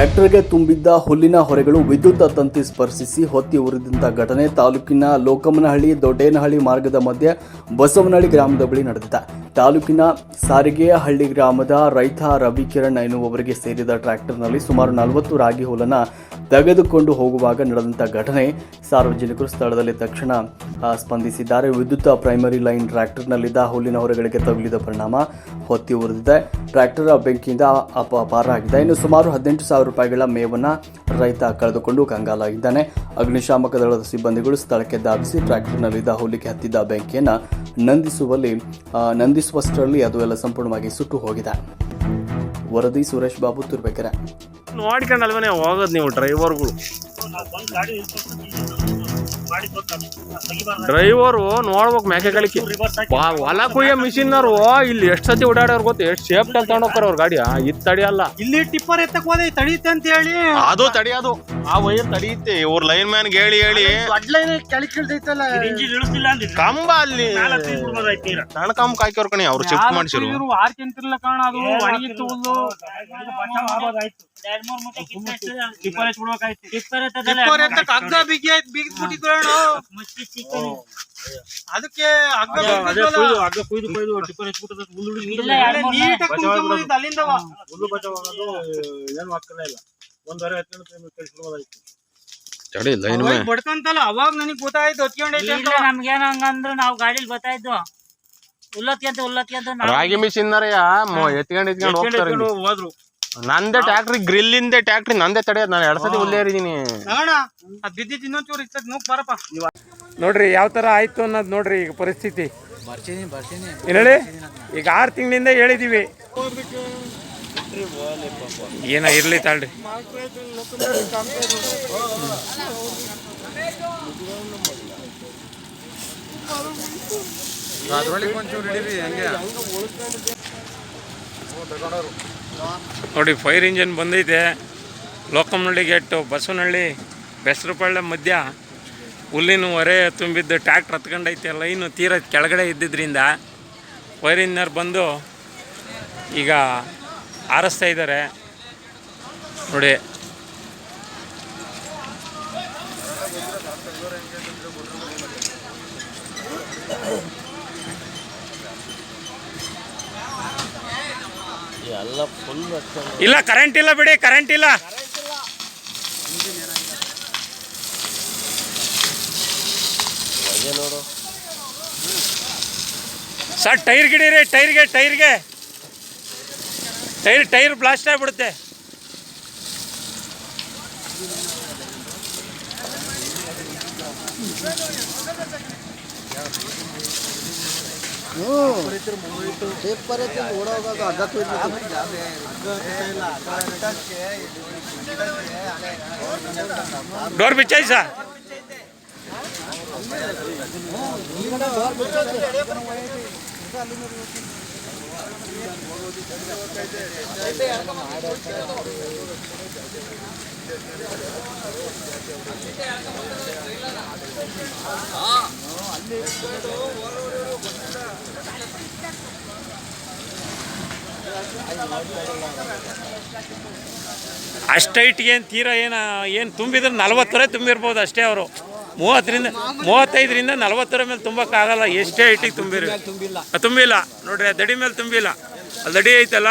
ಟ್ರ್ಯಾಕ್ಟರ್ಗೆ ತುಂಬಿದ್ದ ಹುಲ್ಲಿನ ಹೊರೆಗಳು ವಿದ್ಯುತ್ ತಂತಿ ಸ್ಪರ್ಶಿಸಿ ಹೊತ್ತಿ ಉರಿದಂತ ಘಟನೆ ತಾಲೂಕಿನ ಲೋಕಮನಹಳ್ಳಿ ದೊಡ್ಡೇನಹಳ್ಳಿ ಮಾರ್ಗದ ಮಧ್ಯೆ ಬಸವನಹಳ್ಳಿ ಗ್ರಾಮದ ಬಳಿ ನಡೆದಿದೆ. ತಾಲೂಕಿನ ಸಾರಿಗೆಯ ಹಳ್ಳಿ ಗ್ರಾಮದ ರೈತ ರವಿಕಿರಣ್ ಎನ್ನುವವರಿಗೆ ಸೇರಿದ ಟ್ರ್ಯಾಕ್ಟರ್ನಲ್ಲಿ ಸುಮಾರು ನಲವತ್ತು ರಾಗಿ ಹೋಲನ್ನು ತೆಗೆದುಕೊಂಡು ಹೋಗುವಾಗ ನಡೆದಂತ ಘಟನೆ ಸಾರ್ವಜನಿಕರು ಸ್ಥಳದಲ್ಲಿ ತಕ್ಷಣ ಸ್ಪಂದಿಸಿದ್ದಾರೆ. ವಿದ್ಯುತ್ ಪ್ರೈಮರಿ ಲೈನ್ ಟ್ರ್ಯಾಕ್ಟರ್ನಲ್ಲಿದ್ದ ಹುಲ್ಲಿನ ಹೊರಗಳಿಗೆ ತಗುಲಿದ ಪರಿಣಾಮ ಹೊತ್ತಿ ಉರಿದಿದೆ. ಟ್ರ್ಯಾಕ್ಟರ್ ಬೆಂಕಿಯಿಂದ ಅಪಾರಾಗಿದೆ ಇನ್ನು ಸುಮಾರು ಹದಿನೆಂಟು ಸಾವಿರ ರೂಪಾಯಿಗಳ ಮೇವನ್ನ ರೈತ ಕಳೆದುಕೊಂಡು ಕಂಗಾಲಾಗಿದ್ದಾನೆ. ಅಗ್ನಿಶಾಮಕ ದಳದ ಸಿಬ್ಬಂದಿಗಳು ಸ್ಥಳಕ್ಕೆ ಧಾವಿಸಿ ಟ್ರ್ಯಾಕ್ಟರ್ನಲ್ಲಿದ್ದ ಹುಲ್ಲಿಗೆ ಹತ್ತಿದ್ದ ಬೆಂಕಿಯನ್ನು ನಂದಿಸುವಲ್ಲಿ ಆ, ನಂದಿಸುವಷ್ಟರಲ್ಲಿ ಅದು ಎಲ್ಲ ಸಂಪೂರ್ಣವಾಗಿ ಸುಟ್ಟು ಹೋಗಿದೆ. ವರದಿ ಸುರೇಶ್ ಬಾಬು ತುರ್ಬೇಕೆರೆ. ನೋಡ್ಕೊಂಡಲ್ವೇ ಹೋಗೋದು ನೀವು ಡ್ರೈವರ್ಗಳು. ಡ್ರೈವರು ನೋಡ್ಬೇಕು ಮೇಕೆ ಕಳಿಕೆ ಹೊಲ ಕುಯ್ಯೋ ಮಿಷಿನ್ನರು ಇಲ್ಲಿ ಎಷ್ಟು ಸತಿ ಓಡಾಡೋರ್ ಗೊತ್ತು? ಎಷ್ಟು ಸೇಫ್ಟಿ ಅಂತ ತಗೊಂಡೋಗ್ತಾರ ಅವ್ರ ಗಾಡಿ? ಇದು ತಡಿಯಲ್ಲ ಇಲ್ಲಿ ಟಿಪ್ಪರ್ ಎತ್ತಕ್ ಹೋದೆ ತಡೀತೆ ಅಂತ ಹೇಳಿ. ಅದು ತಡಿಯೋದು ಆ ವೈರ್ ತಡಿಯುತ್ತೆ ಇವ್ರ ಲೈನ್ ಮ್ಯಾನ್ ಹೇಳಿ ಹೇಳಿ. ಕಂಬ ಅಲ್ಲಿ. ಸಣ್ಣ ಕಂಬ ಕಾಯ್ಕೋರ್ ಕಣಿ ಅವ್ರು ಶಿಫ್ಟ್ ಮಾಡಿಸಿರು. ಇವ್ರು ಆರ್ ಕೆಂತಿರ್ಲ ಕಾಣ ಅದು ಒಣಗಿತ್ತು ಹುಲ್ಲು. ಟಿಪ್ಪರ್ ಎತ್ತಕ್ ಹಗ್ಗ ಬಿಗಿ ಆಯ್ತು ಬಿಗಿದ್ಬಿಟ್ಟಿದ್ರು ಅಣ್ಣ. ಅದಕ್ಕೆ ಹಗ್ಗ ನೀಟಾಗಿ ತಡಿ ಲೈನ್ ಬಡ್ಕಂತಲ್ಲ ಅವಾಗ ನನಗ್ ಗೊತ್ತಾಯ್ತು ಹೊತ್ಕೊಂಡೈತೆ ಅಂತ. ಇಲ್ಲ ನಮ್ಗೇನ ಹಂಗಂದ್ರೆ ನಾವು ಗಾಡಿಲಿ ಬರ್ತಾ ಇದ್ವು ಅಂತ ಉಲ್ಲತ್ಕೊಂತ ಅಂತ ರಾಗಿ ಮಿಷಿನ್ ಎತ್ಕೊಂಡ್ ಎತ್ಕೊಂಡ್ ಹೋಗ್ತಾರೆ ಹೋದ್ರು. ನಂದೇ ಟ್ಯಾಕ್ಟ್ರಿ ಗ್ರಿಲ್ ಇಂದ ಟ್ಯಾಕ್ಟ್ರಿ ನಂದೇ ತಡೆಯೋದು ನಾನು ಎರಡ್ ಸತಿ ಉಲ್ಲೇರಿದೀನಿ ಬಿದ್ದಿದ್ದು ಇನ್ನೊಂಚೂರು ನೋಗ್ ಬರಪ್ಪ. ನೋಡ್ರಿ ಯಾವ ತರ ಆಯ್ತು ಅನ್ನೋದು ನೋಡ್ರಿ ಈಗ ಪರಿಸ್ಥಿತಿ. ಏನ್ ಹೇಳಿ? ಈಗ ಆರು ತಿಂಗಳಿಂದ ಹೇಳಿದೀವಿ. ಏನ ಇರ್ಲಿ ತಾಳ್ರಿ. ನೋಡಿ, ಫೈರ್ ಇಂಜಿನ್ ಬಂದೈತೆ. ಲೋಕಮ್ನಹಳ್ಳಿ ಗೇಟು ಬಸವನಹಳ್ಳಿ, ಬೆಸರುಪಳ್ಳ ಮಧ್ಯ. ಹುಲ್ಲಿನ ಹೊರೆ ತುಂಬಿದ್ದು ಟ್ಯಾಕ್ಟ್ರ್ ಹತ್ಕೊಂಡೈತೆ, ಲೈನು ತೀರ ಕೆಳಗಡೆ ಇದ್ದಿದ್ದರಿಂದ ಫೈರ್ ಇಂಜಿನಿಯರ್ ಬಂದು ಈಗ ಆರಿಸ್ತಾ ಇದ್ದಾರೆ. ನೋಡಿ ಇಲ್ಲ ಕರೆಂಟ್ ಇಲ್ಲ ಬಿಡಿ ಕರೆಂಟ್ ಇಲ್ಲ. ಸರ್, ಟೈರ್ ಗಿಡೀರಿ ಟೈರ್ಗೆ ಟೈರ್ಗೆ ಟೈರ್ ಟೈರ್ ಬ್ಲಾಸ್ಟ್ ಆಗಿಬಿಡುತ್ತೆ. ಡೋರ್ ಬಿಚ್ಚಾಯಿ ಸರ್ ಅಷ್ಟೈಟ್ಗೆ ಏನು ತೀರಾ ಏನು ಏನು ತುಂಬಿದ್ರೆ ನಲ್ವತ್ತರೆ ತುಂಬಿರ್ಬೋದು ಅಷ್ಟೇ ಅವರು. ಮೂವತ್ತರಿಂದ ಮೂವತ್ತೈದರಿಂದ ನಲವತ್ತರ ಮೇಲೆ ತುಂಬಕ್ಕಾಗಲ್ಲ ಎಷ್ಟೇ ಐಟಿಗೆ ತುಂಬಿರಿ. ತುಂಬಿಲ್ಲ. ನೋಡ್ರಿ ಆ ದಡಿ ಮೇಲೆ ತುಂಬಿಲ್ಲ. ಅಲ್ಲಿ ದಡಿ ಐತಲ್ಲ?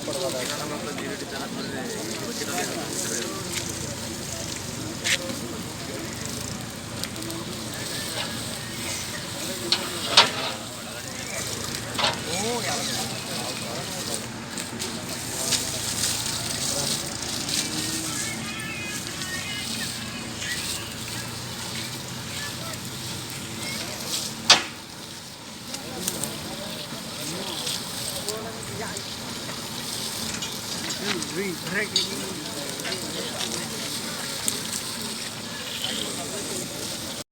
これは。Three.